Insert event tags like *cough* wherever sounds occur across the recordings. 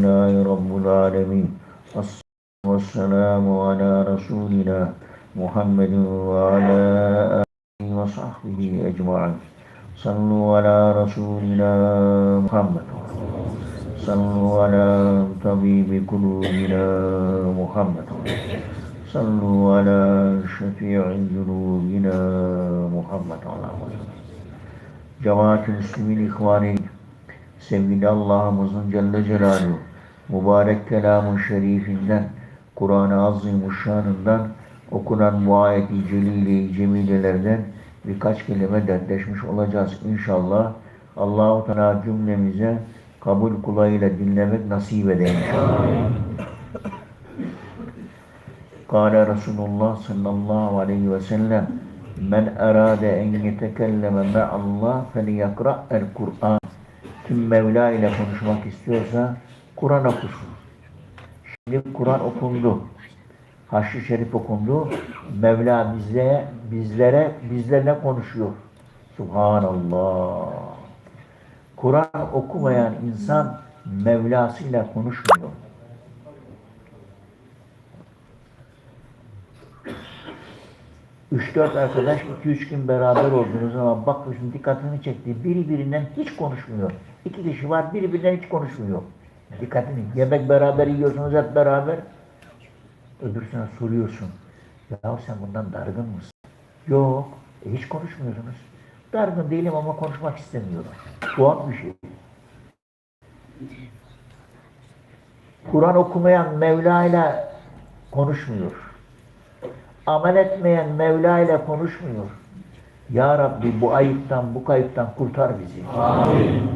لله رب العالمين. الصلاة والسلام على رسولنا محمد وعلى آله وصحبه أجمعين. صلوا على رسولنا محمد. صلوا على طبيب قلوبنا محمد. صلوا على شفيع ذنوبنا محمد. Cemaat-i Müslümin İhvani sevgili Allah'ımızın Celle Celaluhu mübarek kelamın şerifinden Kur'an-ı Azimuşşan'ından okunan bu ayet-i celile-i cemilelerden birkaç kelime dertleşmiş olacağız inşallah. Allahu Teala cümlemize kabul kulağıyla dinlemek nasip eder inşallah. Kâle Resulullah sallallahu aleyhi ve sellem Men erade en yetekelleme me'allah felyakra'el Kur'an Kim Mevla ile konuşmak istiyorsa Kur'an okusun. Şimdi Kur'an okundu. Haşr-ı Şerif okundu. Mevla bize, bizlere, bizlerle konuşuyor. Subhanallah. Kur'an okumayan insan Mevlasıyla konuşmuyor. Üç dört arkadaş iki üç gün beraber olduğunuz zaman bakmışsın dikkatini çekti. Biri birinden hiç konuşmuyor. İki kişi var biri birinden hiç konuşmuyor. Dikkatini. Yemek beraber yiyorsunuz hep beraber. Öbürsüne soruyorsun. Ya sen bundan dargın mısın? Yok. E, hiç konuşmuyorsunuz. Dargın değilim ama konuşmak istemiyorum. Tuhaf bir şey. Kur'an okumayan Mevla ile konuşmuyor. Amel etmeyen Mevla ile konuşmuyor. Ya Rabbi bu ayıptan, bu kayıptan kurtar bizi. Amin.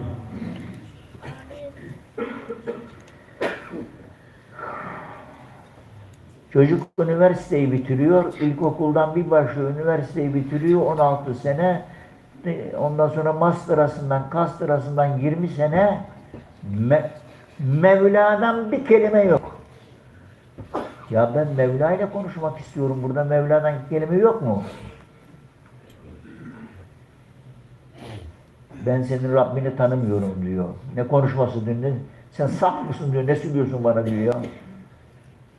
Çocuk üniversiteyi bitiriyor, ilkokuldan bir başlıyor, üniversiteyi bitiriyor 16 sene. Ondan sonra masterasından, kastirasından 20 sene Me Mevla'dan bir kelime yok. Ya ben Mevla ile konuşmak istiyorum. Burada Mevla'dan kelime yok mu? Ben senin Rabbini tanımıyorum diyor. Ne konuşması diyor. Ne, sen saf mısın diyor. Ne söylüyorsun bana diyor.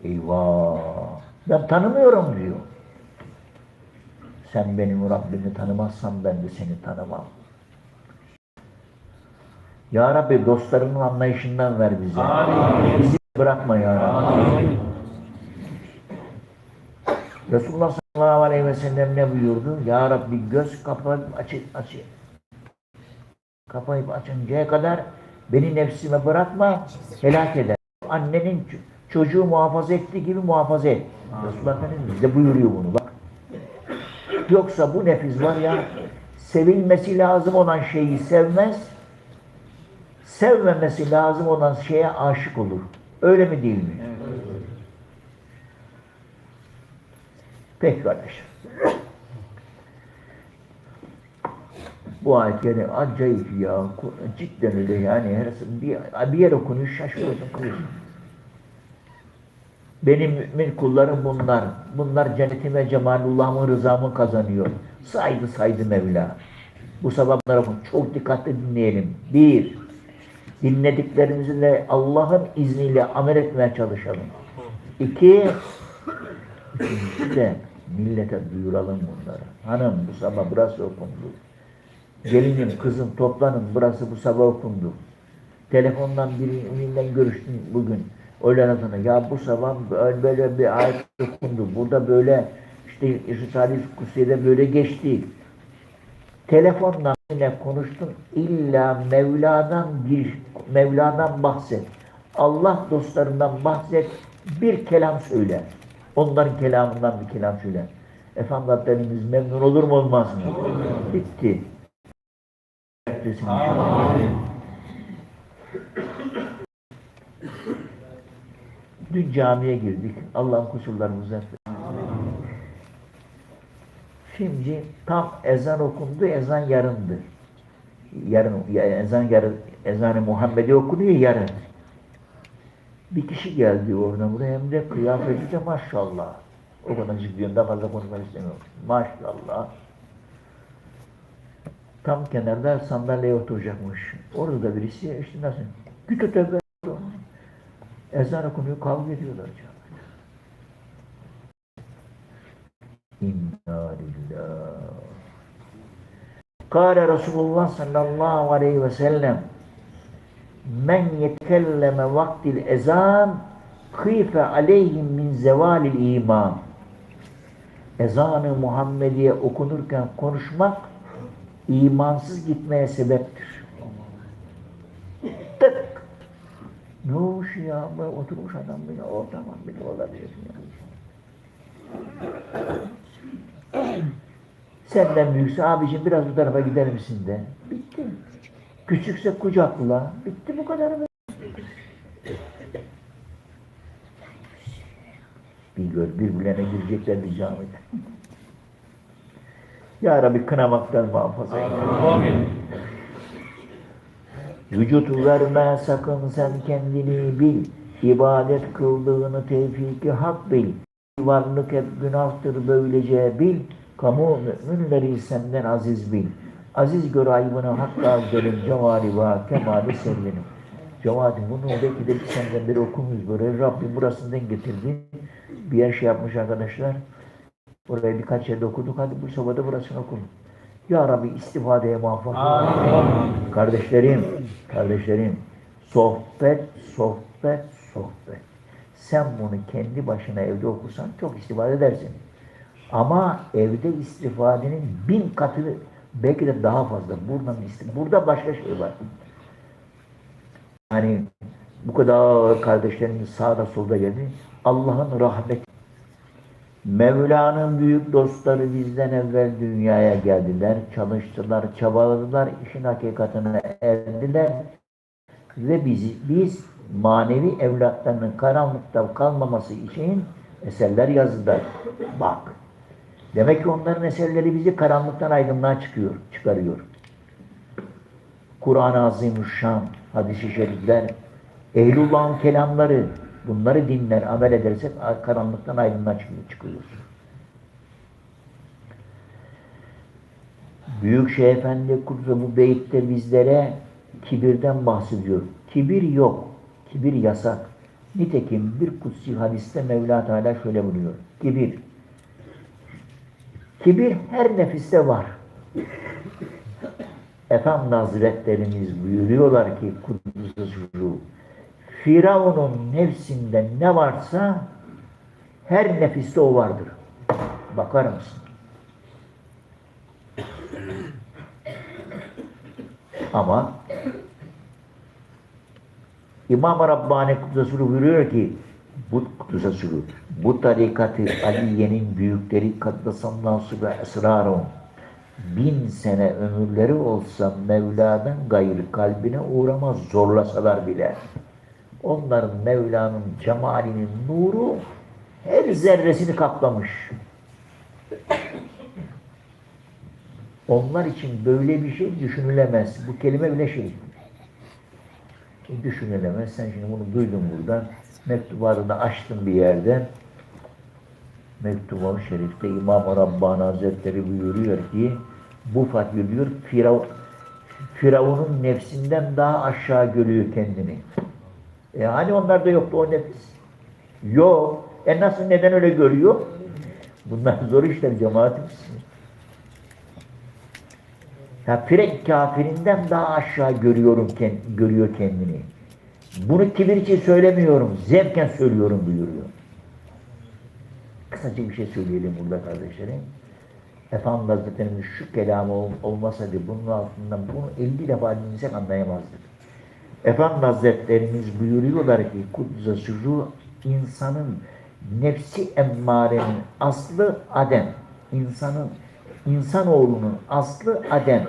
Eyvah. Ben tanımıyorum diyor. Sen benim Rabbimi tanımazsan ben de seni tanımam. Ya Rabbi dostlarının anlayışından ver bize. Amin. Bizi bırakma ya Rabbi. Amin. Resulullah sallallahu aleyhi ve sellem ne buyurdu? Ya Rabbi göz kapayıp açı, açı. Kapayıp açıncaya kadar beni nefsime bırakma, helak eder. Annenin çocuğu muhafaza ettiği gibi muhafaza et. Resulullah Efendimiz bize buyuruyor bunu bak. Yoksa bu nefis var ya, sevilmesi lazım olan şeyi sevmez, sevmemesi lazım olan şeye aşık olur. Öyle mi değil mi? Peki kardeşim. Bu ayet yani acayip ya. Cidden öyle yani. Bir, bir yer okunuyor şaşırıyorsun kılıyorsun. Benim mümin kullarım bunlar. Bunlar cennetime cemalullah'ımın rızamı kazanıyor. Saydı saydı Mevla. Bu sabahlara çok dikkatli dinleyelim. Bir, dinlediklerimizle Allah'ın izniyle amel etmeye çalışalım. İki, de millete duyuralım bunları. Hanım bu sabah burası okundu. Gelinim, kızım toplanın burası bu sabah okundu. Telefondan birinden görüştüm bugün. Öğleden sonra ya bu sabah böyle, bir ayet okundu. Burada böyle işte Risale-i Kutsiye'de böyle geçti. Telefonla yine konuştun. İlla Mevla'dan bir Mevla'dan bahset. Allah dostlarından bahset. Bir kelam söyle. Onların kelamından bir kelam söyle. Efendi Hazretlerimiz memnun olur mu olmaz mı? Bitti. Amin. Dün camiye girdik. Allah'ın kusurlarımızı affet. Şimdi tam ezan okundu, ezan yarındı. Yarın, ya- ezan yarın, ezan-ı Muhammedi okunuyor yarın. Bir kişi geldi orada buraya hem de kıyafeti de maşallah. O kadar ciddiyorum daha fazla konuşmak istemiyorum. Maşallah. Tam kenarda sandalyeye oturacakmış. Orada da birisi işte nasıl? Gütü tövbe. Ezan okunuyor, kavga ediyorlar canım. İnna lillah. Kâle Resulullah sallallahu aleyhi ve sellem men yetkelleme vaktil ezan kıyfe aleyhim min zevalil iman. Ezanı Muhammediye okunurken konuşmak imansız gitmeye sebeptir. Ne olmuş ya? Böyle oturmuş adam bile o zaman bile olabilir ya. *clears throat* Senden büyükse abicim biraz bu tarafa gider misin de. Bitti. Küçükse kucakla. Bitti bu kadar. Bir gör birbirlerine girecekler bir camide. Ya Rabbi kınamaktan muhafaza. Amin. Vücut verme sakın sen kendini bil. İbadet kıldığını tevfiki hak bil. Varlık hep günahtır böylece bil. Kamu müminleri senden aziz bil. Aziz gör ayıbını hakka gelin cemali va kemali selvinim. Cemaati bunu belki de bir seneden beri okumuyoruz böyle. Rabbim burasından getirdi. Bir yer şey yapmış arkadaşlar. Burayı birkaç yerde okuduk. Hadi bu sabah da burasını okuduk. Ya Rabbi istifadeye muvaffak. ol. Kardeşlerim, kardeşlerim, sohbet, sohbet, sohbet. Sen bunu kendi başına evde okursan çok istifade edersin. Ama evde istifadenin bin katı, belki de daha fazla. Buradan istif- Burada başka şey var. Hani bu kadar kardeşlerimiz sağda solda geldi. Allah'ın rahmeti. Mevla'nın büyük dostları bizden evvel dünyaya geldiler, çalıştılar, çabaladılar, işin hakikatine erdiler ve bizi, biz manevi evlatlarının karanlıkta kalmaması için eserler yazdılar. Bak, demek ki onların eserleri bizi karanlıktan aydınlığa çıkıyor, çıkarıyor. Kur'an-ı Azimüşşan, hadis-i şerifler, Ehlullah'ın kelamları, bunları dinler, amel edersek karanlıktan aydınlığa çıkıyor- çıkıyoruz. Büyük Şeyh Efendi Kutsu bu beyitte bizlere kibirden bahsediyor. Kibir yok. Kibir yasak. Nitekim bir kutsi hadiste Mevla Teala şöyle buyuruyor. Kibir. Kibir her nefiste var. Efendi Hazretlerimiz buyuruyorlar ki Kudüs'ü Firavun'un nefsinde ne varsa her nefiste o vardır. Bakar mısın? Ama İmam Rabbani Kudüs'ü buyuruyor ki bu Kudüs'ü bu tarikatı Aliye'nin büyükleri kaddesallahu ve esrarun bin sene ömürleri olsa Mevla'dan gayrı kalbine uğramaz zorlasalar bile. Onların Mevla'nın cemalinin nuru her zerresini kaplamış. Onlar için böyle bir şey düşünülemez. Bu kelime bile şey. Düşünülemez. Sen şimdi bunu duydun buradan. Mektubatı da açtın bir yerden. Mektubu Şerif'te İmam-ı Rabbani Hazretleri buyuruyor ki bu fakir diyor Firav, Firavun'un nefsinden daha aşağı görüyor kendini. E hani onlarda yoktu o nefis? Yok. E nasıl neden öyle görüyor? Bunlar zor işler cemaatimiz. Ya Firek kafirinden daha aşağı görüyorum görüyor kendini. Bunu kibir için söylemiyorum. Zevken söylüyorum buyuruyor. Kısaca bir şey söyleyelim burada kardeşlerim. Efendim Hazretlerimiz şu kelamı ol- olmasaydı bunun altından bunu 50 defa dinlesek anlayamazdık. Efendim Hazretlerimiz buyuruyorlar ki Kudüs'e sürru insanın nefsi emmarenin aslı Adem. İnsanın insanoğlunun aslı Adem.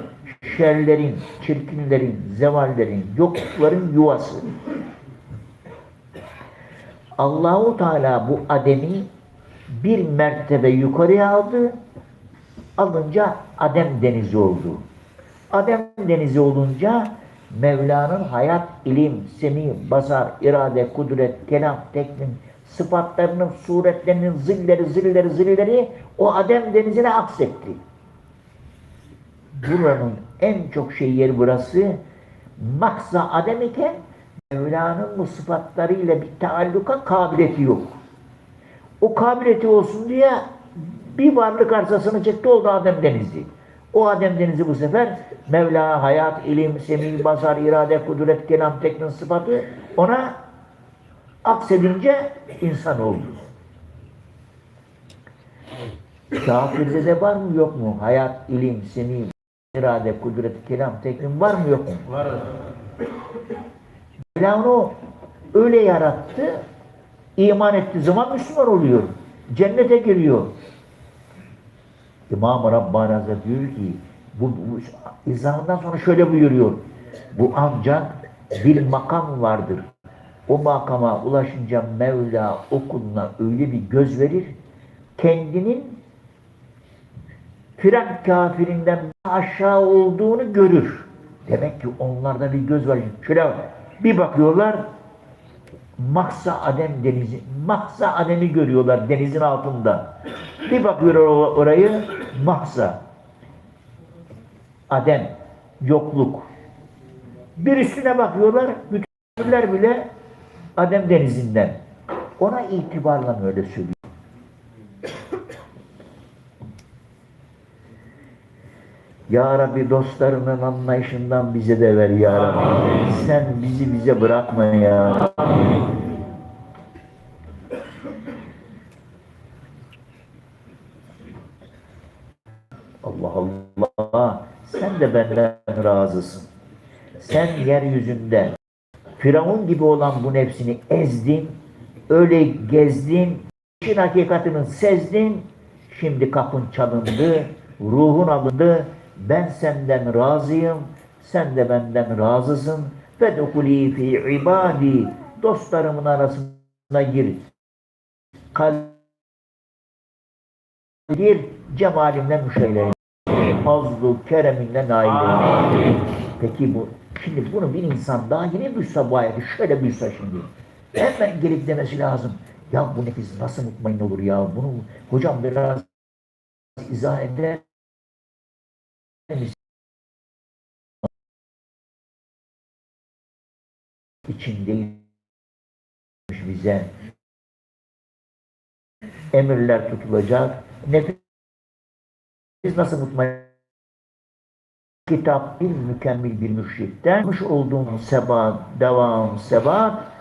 Şerlerin, çirkinlerin, zevallerin, yoklukların yuvası. Allahu Teala bu Adem'i bir mertebe yukarıya aldı. Alınca Adem denizi oldu. Adem denizi olunca Mevla'nın hayat, ilim, semi, basar, irade, kudret, kelam, teknim, sıfatlarının, suretlerinin zilleri, zilleri, zilleri o Adem denizine aksetti. Buranın en çok şey yeri burası maksa Adem iken Mevla'nın bu sıfatlarıyla bir taalluka kabiliyeti yok. O kabiliyeti olsun diye bir varlık arsasını çekti oldu Adem Denizi. O Adem Denizi bu sefer Mevla, hayat, ilim, semih, basar, irade, kudret, kelam, teknin sıfatı ona aksedince insan oldu. Kafirde de var mı yok mu? Hayat, ilim, semih, irade, kudret, kelam, teknin var mı yok mu? Var. Mevla onu öyle yarattı, iman ettiği zaman Müslüman oluyor. Cennete giriyor. İmam-ı Rabbani Hazretleri diyor ki, bu, bu izahından sonra şöyle buyuruyor. Bu ancak bir makam vardır. O makama ulaşınca Mevla o öyle bir göz verir, kendinin Firak kafirinden aşağı olduğunu görür. Demek ki onlarda bir göz var. Şöyle bir bakıyorlar, Maksa Adem denizi, Maksa Adem'i görüyorlar denizin altında. Bir bakıyorlar orayı, Maksa. Adem, yokluk. Bir üstüne bakıyorlar, bütünler bile Adem denizinden. Ona itibarla öyle söylüyor. Ya Rabbi dostlarının anlayışından bize de ver ya Rabbi. Sen bizi bize bırakma ya. Allah Allah. Sen de benden razısın. Sen yeryüzünde Firavun gibi olan bu nefsini ezdin, öyle gezdin, işin hakikatini sezdin, şimdi kapın çalındı, ruhun alındı, ben senden razıyım, sen de benden razısın. Fedhuli fi ibadi, dostlarımın arasına gir. Kal gir, cemalimle müşeyle. Fazlu kereminle nail. Peki bu şimdi bunu bir insan daha yeni duysa bu ayeti şöyle duysa şimdi. Hemen gelip demesi lazım. Ya bu nefis nasıl mutmain olur ya? Bunu hocam biraz izah eder? İçindeymiş bize. Emirler tutulacak. Nefis nasıl mutmain kitap bir mükemmel bir müşrikten yapmış olduğun sebat, devam, sebat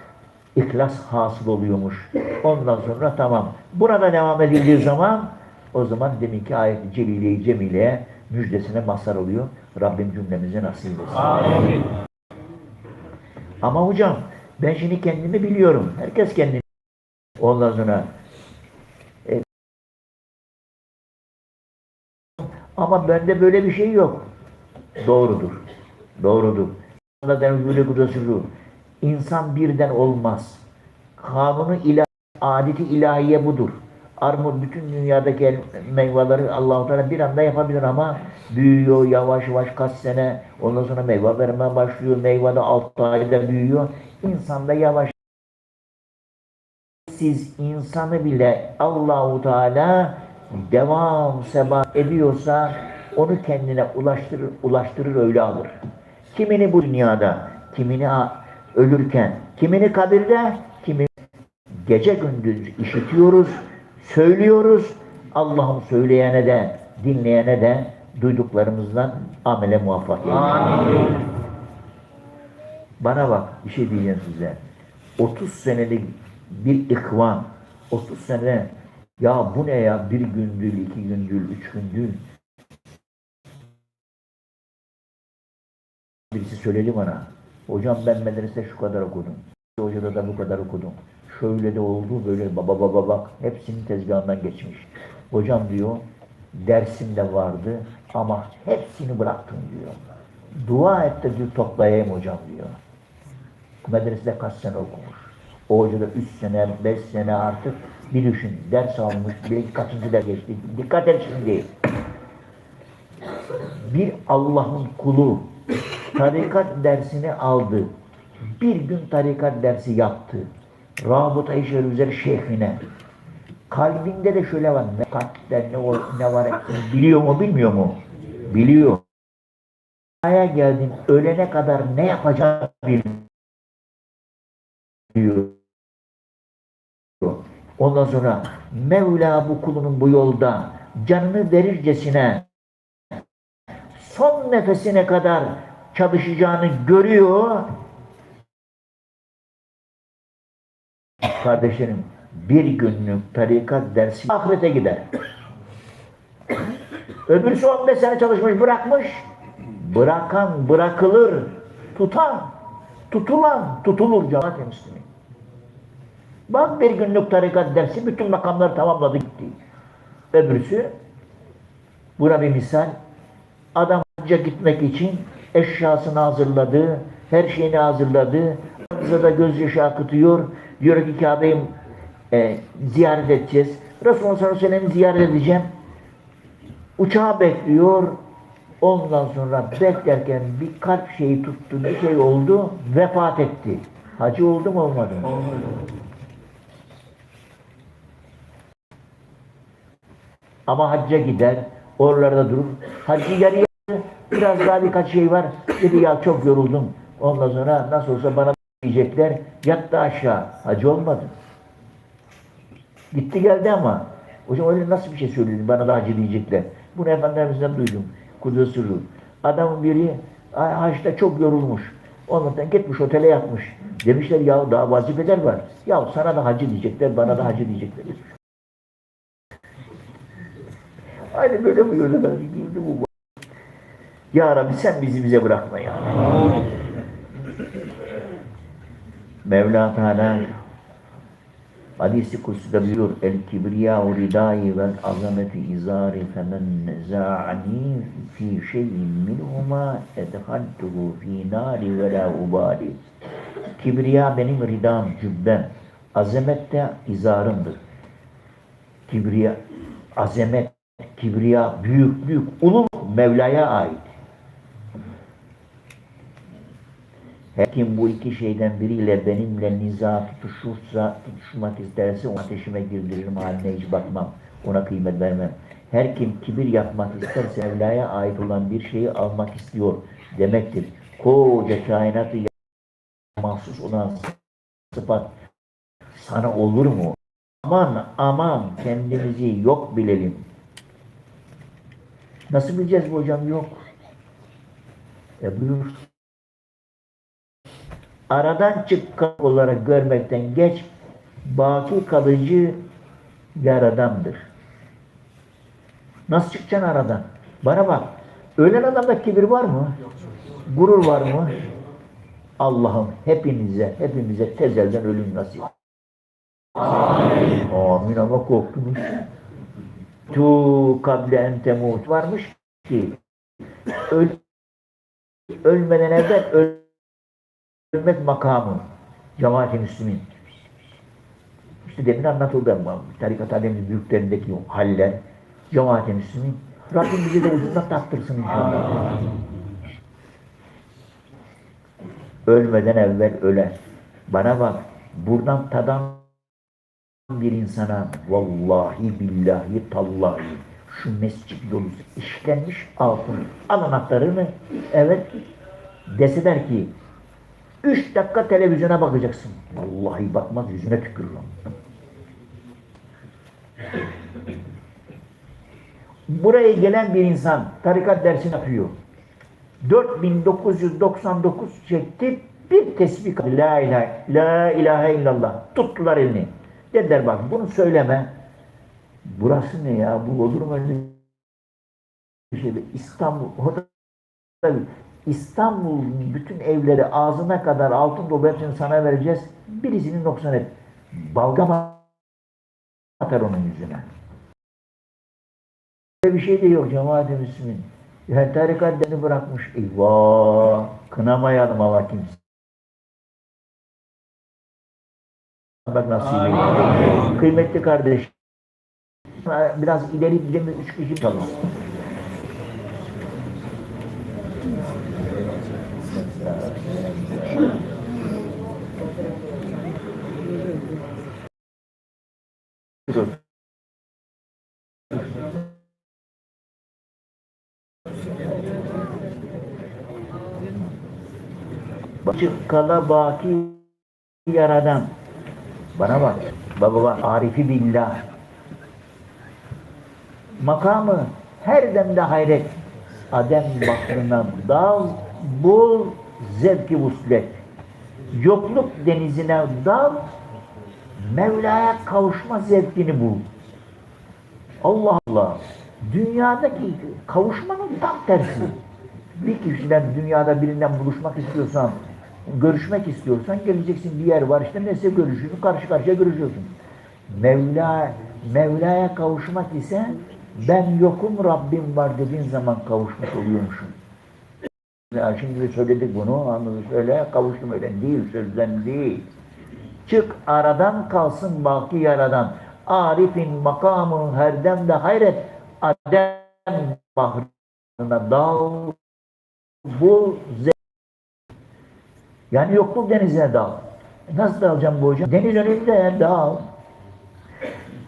ihlas hasıl oluyormuş. Ondan sonra tamam. Burada devam edildiği zaman o zaman deminki ayet-i celile-i cemileye müjdesine mazhar oluyor. Rabbim cümlemize nasip etsin. Amin. Ama hocam ben şimdi kendimi biliyorum. Herkes kendini. Ondan sonra e, ama bende böyle bir şey yok. Doğrudur. Doğrudur. İnsan birden olmaz. Kanunu ilahi, adeti ilahiye budur. Armut bütün dünyadaki el- meyveleri Allah-u Teala bir anda yapabilir ama büyüyor yavaş yavaş kaç sene ondan sonra meyve vermeye başlıyor. Meyve de 6 ayda büyüyor. İnsan da yavaş siz insanı bile Allahu Teala devam sebat ediyorsa onu kendine ulaştırır, ulaştırır öyle alır. Kimini bu dünyada, kimini ölürken, kimini kabirde, kimi gece gündüz işitiyoruz, söylüyoruz. Allah'ım söyleyene de, dinleyene de duyduklarımızdan amele muvaffak eylesin. Bana bak bir şey diyeceğim size. 30 senelik bir ikvan, 30 sene ya bu ne ya bir gündül, iki gündül, üç gündül. Birisi söyledi bana. Hocam ben medresede şu kadar okudum. Hocada da bu kadar okudum. Şöyle de oldu böyle baba baba bak hepsinin tezgahından geçmiş. Hocam diyor dersimde vardı ama hepsini bıraktım diyor. Dua et de diyor toplayayım hocam diyor. Medresede kaç sene okumuş. O hoca da 3 sene, 5 sene artık bir düşün. Ders almış, bir kaçıncı da geçti. Dikkat et şimdi. Bir Allah'ın kulu tarikat dersini aldı. Bir gün tarikat dersi yaptı. Rabıta-i Şerifler şeyhine. Kalbinde de şöyle var. Ne kalpte ne, o- ne var biliyor mu bilmiyor mu? Biliyor. Dünyaya geldim ölene kadar ne yapacağım diyor. Ondan sonra Mevla bu kulunun bu yolda canını verircesine son nefesine kadar çalışacağını görüyor. Kardeşlerim bir günlük tarikat dersi ahirete gider. Öbürsü 15 sene çalışmış bırakmış. Bırakan bırakılır. Tutan, tutulan tutulur cemaat Müslümin. Bak bir günlük tarikat dersi bütün makamları tamamladı gitti. Öbürsü buna bir misal. Adam hacca gitmek için eşyasını hazırladı, her şeyini hazırladı. Bize de gözyaşı akıtıyor. Diyor ki Kabe'yi e, ziyaret edeceğiz. Resulullah sallallahu aleyhi ve ziyaret edeceğim. Uçağı bekliyor. Ondan sonra beklerken bir kalp şeyi tuttu, bir şey oldu, vefat etti. Hacı oldu mu olmadı mı? Ama hacca gider, oralarda durur. Hacı yarıya biraz daha birkaç şey var. Dedi ya çok yoruldum. Ondan sonra nasıl olsa bana diyecekler. Yattı aşağı. Hacı olmadı. Gitti geldi ama. Hocam öyle nasıl bir şey söyledin bana da hacı diyecekler. Bunu Efendimiz'den duydum. Kudüs sırrı. Adamın biri "Ay, haçta çok yorulmuş. Ondan gitmiş otele yatmış. Demişler ya daha vazifeler var. Ya sana da hacı diyecekler, bana da hacı diyecekler. Aynı böyle buyurdu. Girdi bu. Ya Rabbi sen bizi bize bırakma ya. Mevla Teala Hadis-i Kutsi'de buyuruyor El kibriya ridai vel azameti izari femen neza'ani fi şeyin minhuma edhaltuhu fi nari ve la ubali Kibriya benim ridam, cübbem. Azamet de izarımdır. Kibriya, azamet, kibriya, büyüklük, ululuk Mevla'ya ait. Her kim bu iki şeyden biriyle benimle niza tutuşursa, tutuşmak isterse o ateşime girdiririm haline hiç bakmam. Ona kıymet vermem. Her kim kibir yapmak isterse Mevla'ya ait olan bir şeyi almak istiyor demektir. Koca kainatı mahsus olan sıfat sana olur mu? Aman aman kendimizi yok bilelim. Nasıl bileceğiz bu hocam? Yok. E buyur. Aradan çıkkan olarak görmekten geç, baki kalıcı yaradandır. Nasıl çıkacaksın aradan? Bana bak. Ölen adamda kibir var mı? Gurur var mı? Allah'ım hepinize, hepimize tezelden ölüm nasip. Amin. Amin ama korktunuz. Tu kable en temut varmış ki öl, ölmeden evvel öl, ölmek makamı cemaat-i müslümin. İşte demin anlatıldı ama tarikat aleminin büyüklerindeki o haller cemaat-i müslümin. Rabbim bizi de ucundan tattırsın inşallah. Ölmeden evvel öler. Bana bak, buradan tadan bir insana vallahi billahi tallahi şu mescit dolusu işlenmiş altın al anahtarını evet deseler ki üç dakika televizyona bakacaksın. Vallahi bakmaz yüzüne tükürürüm. Buraya gelen bir insan tarikat dersini yapıyor. 4999 çekti bir tesbih. La ilahe, la ilahe illallah. Tuttular elini. Dediler bak bunu söyleme. Burası ne ya? Bu olur mu şey? İstanbul. bütün evleri ağzına kadar altın dolu hepsini sana vereceğiz. Birisini noksan et. Balgam atar onun yüzüne. Böyle bir şey de yok cemaat-i müslümin. Yani tarikat dini bırakmış. Eyvah! Kınamayalım ama kimse. Bak nasip Kıymetli kardeş. Biraz ileri gidelim üç kişi kalın. Açık kala baki yaradan. Bana bak. Baba bak. Arifi billah. Makamı her demde hayret. Adem bahrına dal, bul, zevki vuslet. Yokluk denizine dal, Mevla'ya kavuşma zevkini bul. Allah Allah. Dünyadaki kavuşmanın tam tersi. Bir kişiden dünyada birinden buluşmak istiyorsan, görüşmek istiyorsan geleceksin bir yer var işte neyse görüşüyorsun, karşı karşıya görüşüyorsun. Mevla, Mevla'ya kavuşmak ise ben yokum Rabbim var dediğin zaman kavuşmuş oluyormuşsun. Ya şimdi söyledik bunu, anladık söyle, kavuştum öyle değil, sözden değil. Çık aradan kalsın baki yaradan. Arif'in makamı her demde hayret. Adem bahrına dal ze- Yani yokluk denizine dal. Nasıl dalacağım bu hocam? Deniz önünde dal.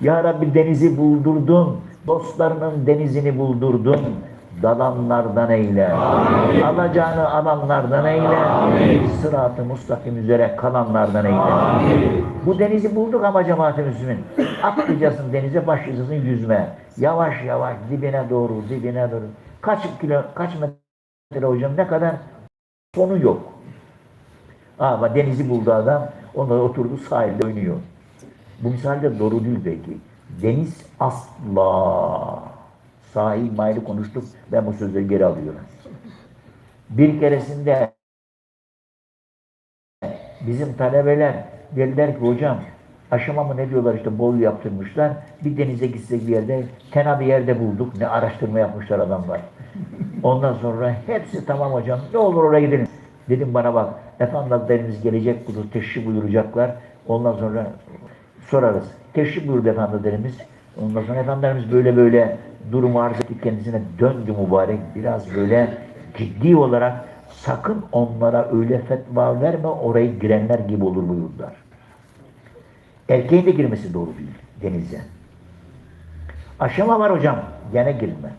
Ya Rabbi denizi buldurdun. Dostlarının denizini buldurdun. Dalanlardan eyle. Alacağını alanlardan eyle. Sırat-ı mustakim üzere kalanlardan eyle. Bu denizi bulduk ama cemaat-i Müslümin. Atlayacaksın denize başlayacaksın yüzme. Yavaş yavaş dibine doğru dibine doğru. Kaç kilo kaç metre hocam ne kadar sonu yok. Ama denizi buldu adam. Onlar oturdu sahilde oynuyor. Bu misal de doğru değil belki. Deniz asla sahil maili konuştuk. Ben bu sözleri geri alıyorum. Bir keresinde bizim talebeler dediler ki hocam aşama mı ne diyorlar işte boy yaptırmışlar. Bir denize gitsek bir yerde tenha bir yerde bulduk. Ne araştırma yapmışlar adamlar. Ondan sonra hepsi tamam hocam ne olur oraya gidelim. Dedim bana bak efendilerimiz gelecek burada teşrif buyuracaklar. Ondan sonra sorarız. Teşrif buyurdu efendilerimiz. Ondan sonra efendilerimiz böyle böyle durumu arz etti kendisine döndü mübarek. Biraz böyle ciddi olarak sakın onlara öyle fetva verme oraya girenler gibi olur buyurdular. Erkeğin de girmesi doğru değil denize. Aşama var hocam. Gene girme.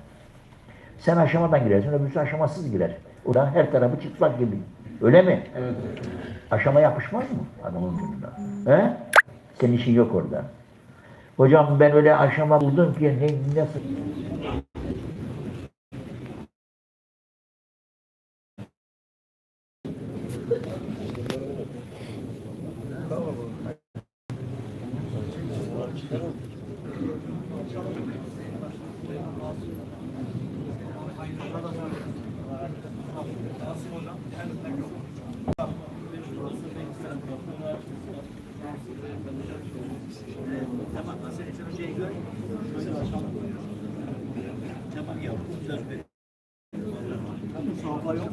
Sen aşamadan girersin, öbürsü aşamasız girer. O da her tarafı çıplak gibi. Öyle mi? Evet. Aşama yapışmaz mı adamın vücuduna? He? Senin işin yok orada. Hocam ben öyle aşama buldum ki ne, nasıl? Sağlıkla yok.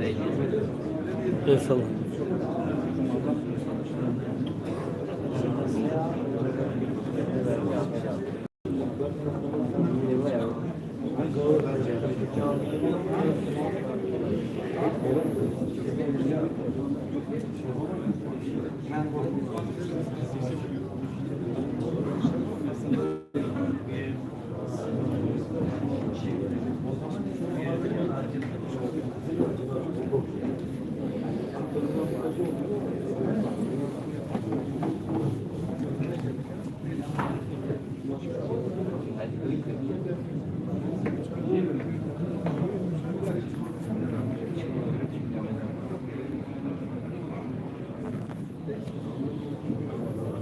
Eyvallah.